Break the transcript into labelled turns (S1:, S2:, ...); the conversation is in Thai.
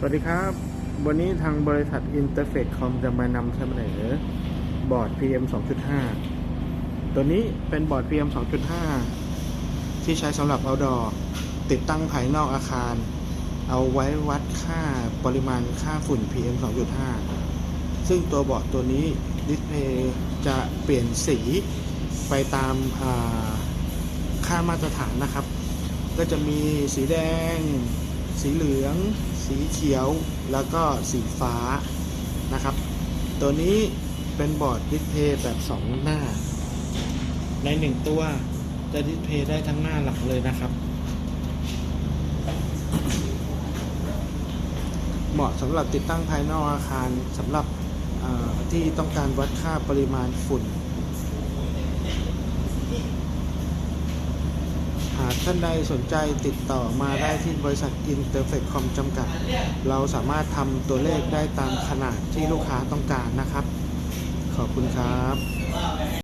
S1: สวัสดีครับ วันนี้ทางบริษัท Interface Com จะมานำเสนอบอร์ด PM 2.5 ตัวนี้เป็นบอร์ด PM 2.5 ที่ใช้สำหรับ outdoor ติดตั้งภายนอกอาคาร เอาไว้วัดค่าปริมาณค่าฝุ่น PM 2.5 ซึ่งตัวบอร์ดตัวนี้ดิสเพย์จะเปลี่ยนสีไปตามค่ามาตรฐานนะครับ ก็จะมีสีแดง สีเหลือง สีเขียว แล้วก็สีฟ้านะครับ ตัวนี้เป็นบอร์ดดิสเพย์แบบ 2 หน้า ใน 1 ตัวจะดิสเพย์ได้ทั้งหน้าหลังเลยนะครับ เหมาะสำหรับติดตั้งภายนอกอาคารสำหรับที่ต้องการวัดค่าปริมาณฝุ่น หาก ท่านใดสนใจติดต่อมาได้ที่บริษัท Interfect Com จำกัด เราสามารถทำตัวเลขได้ตามขนาดที่ลูกค้าต้องการนะครับ ขอบคุณครับ